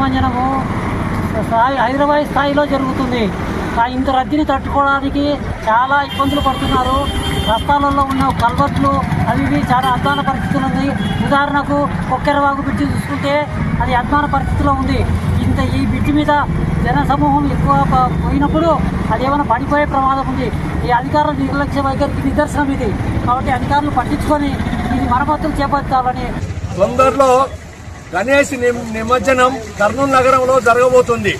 నిమజ్జనము స్థాయి హైదరాబాద్ స్థాయిలో జరుగుతుంది. ఇంత రద్దీని తట్టుకోవడానికి చాలా ఇబ్బందులు పడుతున్నారు. రస్తాలలో ఉన్న కల్వర్ట్లు అవి ఇవి చాలా అధ్వాన పరిస్థితులు ఉంది. ఉదాహరణకు కొక్కెరవాగు బ్రిడ్జి చూసుకుంటే అది అధ్వాన పరిస్థితిలో ఉంది. ఇంత ఈ బ్రిడ్జి మీద జన సమూహం ఎక్కువ పోయినప్పుడు అది ఏమైనా పడిపోయే ప్రమాదం ఉంది. ఈ అధికారుల నిర్లక్ష్య వైఖరికి నిదర్శనం ఇది. కాబట్టి అధికారులు పట్టించుకొని ఇది మరమ్మతులు చేపట్టాలని తొందరలో గణేష్ నిమజ్జనం కర్నూలు నగరంలో జరగబోతుంది.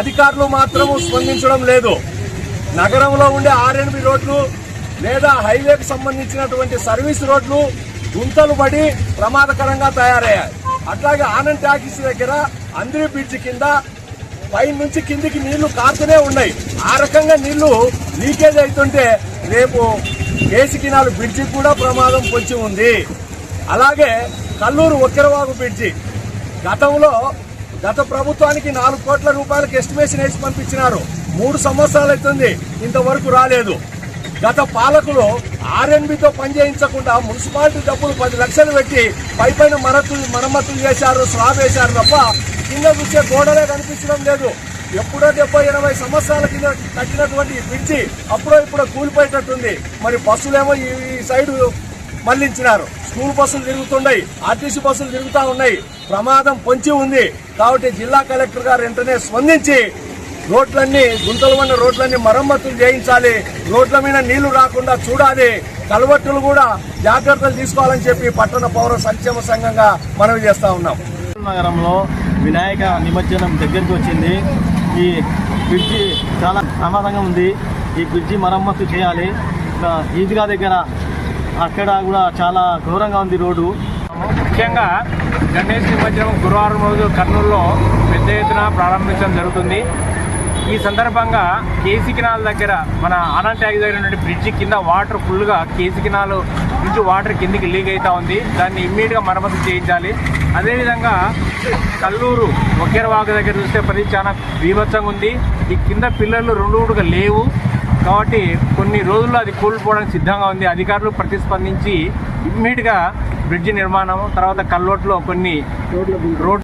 అధికారులు మాత్రం స్పందించడం లేదు. నగరంలో ఉండే ఆర్ఎన్బి రోడ్లు లేదా హైవేకి సంబంధించినటువంటి సర్వీస్ రోడ్లు గుంతలు పడి ప్రమాదకరంగా తయారయ్యాయి. అట్లాగే ఆనంద్ టాకీస్ దగ్గర అందరి బ్రిడ్జ్ కింద పై నుంచి కిందికి నీళ్ళు కారుతూనే ఉన్నాయి. ఆ రకంగా నీళ్ళు లీకేజ్ అవుతుంటే రేపు కేసుకి నాలుగు బ్రిడ్జికి కూడా ప్రమాదం పొంచి ఉంది. అలాగే కల్లూరు ఒక్కెరవాగు బ్రిడ్జి. గతంలో గత ప్రభుత్వానికి నాలుగు కోట్ల రూపాయలకు ఎస్టిమేషన్ వేసి పంపించినారు. మూడు సంవత్సరాలు అవుతుంది ఇంతవరకు రాలేదు. గత పాలకులు ఆర్ఎన్బితో పనిచేయించకుండా మున్సిపాలిటీ డబ్బులు పది లక్షలు పెట్టి పై పైన మరమ్మతులు చేశారు స్లాబ్ వేశారు తప్ప కింద చూసే గోడలే కనిపించడం లేదు. ఎప్పుడో డెబ్బై ఎనభై సంవత్సరాల కింద కట్టినటువంటి బ్రిడ్జి అప్పుడో ఇప్పుడో కూలిపోయేటట్టుంది. మరి బస్సులేమో ఈ ఈ సైడు మళ్ళించినారు. స్కూల్ బస్సులు తిరుగుతున్నాయి ఆర్టీసీ బస్సులు తిరుగుతూ ఉన్నాయి. ప్రమాదం పొంచి ఉంది. కాబట్టి జిల్లా కలెక్టర్ గారు వెంటనే స్పందించి రోడ్లన్నీ గుంతలు ఉన్న రోడ్లన్నీ మరమ్మతులు చేయించాలి. రోడ్ల మీద నీళ్ళు రాకుండా చూడాలి. కలవట్టులు కూడా జాగ్రత్తలు తీసుకోవాలని చెప్పి పట్టణ పౌర సంక్షేమ సంఘంగా మనవి చేస్తా ఉన్నాం. నగరంలో వినాయక నిమజ్జనం దగ్గరికి వచ్చింది. ఈ బ్రిడ్జి చాలా ప్రమాదంగా ఉంది. ఈ బ్రిడ్జి మరమ్మతు చేయాలి. ఇంకా ఈద్గా దగ్గర అక్కడ కూడా చాలా ఘోరంగా ఉంది రోడ్డు. ముఖ్యంగా గణేష్ నిమజ్జనం గురువారం రోజు కర్నూలులో పెద్ద ఎత్తున ప్రారంభించడం జరుగుతుంది. ఈ సందర్భంగా కేసీకినాల్ దగ్గర మన ఆనంద్ ట్యాగ్ దగ్గర నుండి బ్రిడ్జి కింద వాటర్ ఫుల్గా కేసికినాలు నుంచి వాటర్ కిందికి లీక్ అవుతా ఉంది. దాన్ని ఇమ్మీడియట్గా మరమ్మతు చేయించాలి. అదేవిధంగా కల్లూరు ఒకేరవాగు దగ్గర చూస్తే పరిస్థితి చాలా బీభత్సంగా ఉంది. ఈ కింద పిల్లలు రెండు మూడుగా లేవు. కాబట్టి కొన్ని రోజుల్లో అది కూలిపోవడానికి సిద్ధంగా ఉంది. అధికారులు ప్రతిస్పందించి ఇమ్మీడియట్గా బ్రిడ్జి నిర్మాణం తర్వాత కల్లోట్లో కొన్ని రోడ్